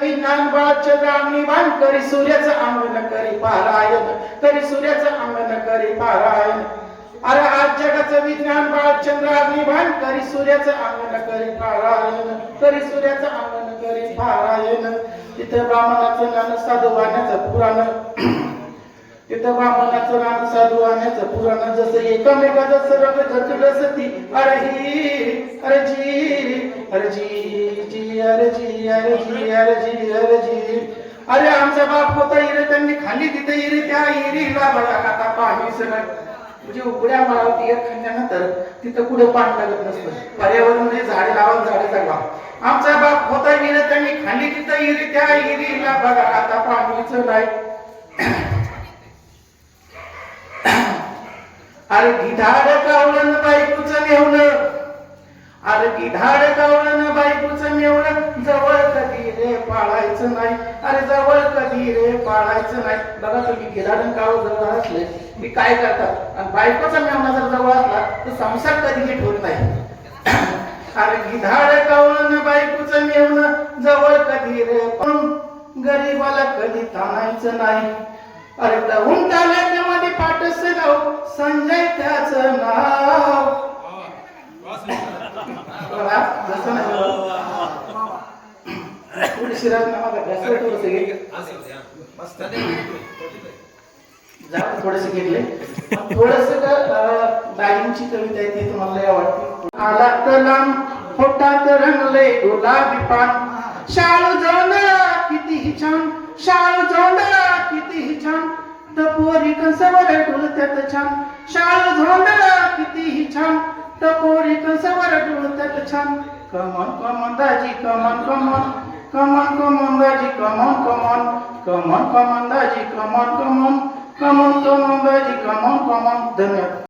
विज्ञान विज्ञान बाळचंद्रांनी भान करी सूर्याचं अंगण करी पारायण करी सूर्याचं अंगण करी पारायण. अरे आज जगाचं विज्ञान बाळचंद्रांनी भान करी सूर्याचं अंगण करी पारायण करी सूर्याचं अंगण करी पारायण. तिथं ब्राह्मणाचं ज्ञान साधू वाण्याचं पुराण. तिथं ब्राह्मणाचं राम साधू आणण्याचं पुराण जसं एकमेकाचं सर्व घरची रसती अरे ही अरे जी अरे जी जी अरे जी अरे जी अरे जी अरे जी. अरे आमचा बाप होता इरे त्यांनी खाली तिथे इरे त्या इरीला बघा आता पाणीच सगळं. म्हणजे उघड्या मारावती एक खाल्ल्यानंतर तिथं कुठे पाणी लागत नसतं. पर्यावरण म्हणजे झाडे लावा झाडे जगवा. आमचा बाप होता इरे त्यांनी खाली तिथं इरे त्या इरीला बघा आता पाणीच नाही. अरे गिधाड कावळन बायकोचं मेवणं अरे गिधाड कावळन बायकोचं मेवणं जवळ कधी रे पाळायचं नाही. अरे जवळ कधी रे पाळायचं नाही. बघा तुम्ही गिधाड कावळ जवळ असले मी काय करतात? आणि बायकोचा मेवणा जर जवळ असला तर संसार कधी नीट होत नाही. अरे गिधाड कावळन बायकोचं मेवणं जवळ कधी रे पण गरीबाला कधी थांबायचं नाही. अरे दहून तालुक्यामध्ये थोडेसे घेतले थोडस दाईंची कविता आहे ती तुम्हाला आवडते. आला तलाम पोटात रंगले गुलाबी पान शाळू जोंधळा कितीही छान शाळू जोंधळा कितीही छान टपोरी कंसावर डुलत्यात छान. शाळू जोंधळा कितीही छान. टपोरी कंसावर डुलत्यात छान. कमन कमन दाजी कमन कमन. कमन कमन दाजी कमन कमन. कमन कमन दाजी कमन कमन. कमन कमन दाजी कमन कमन. धन्यवाद.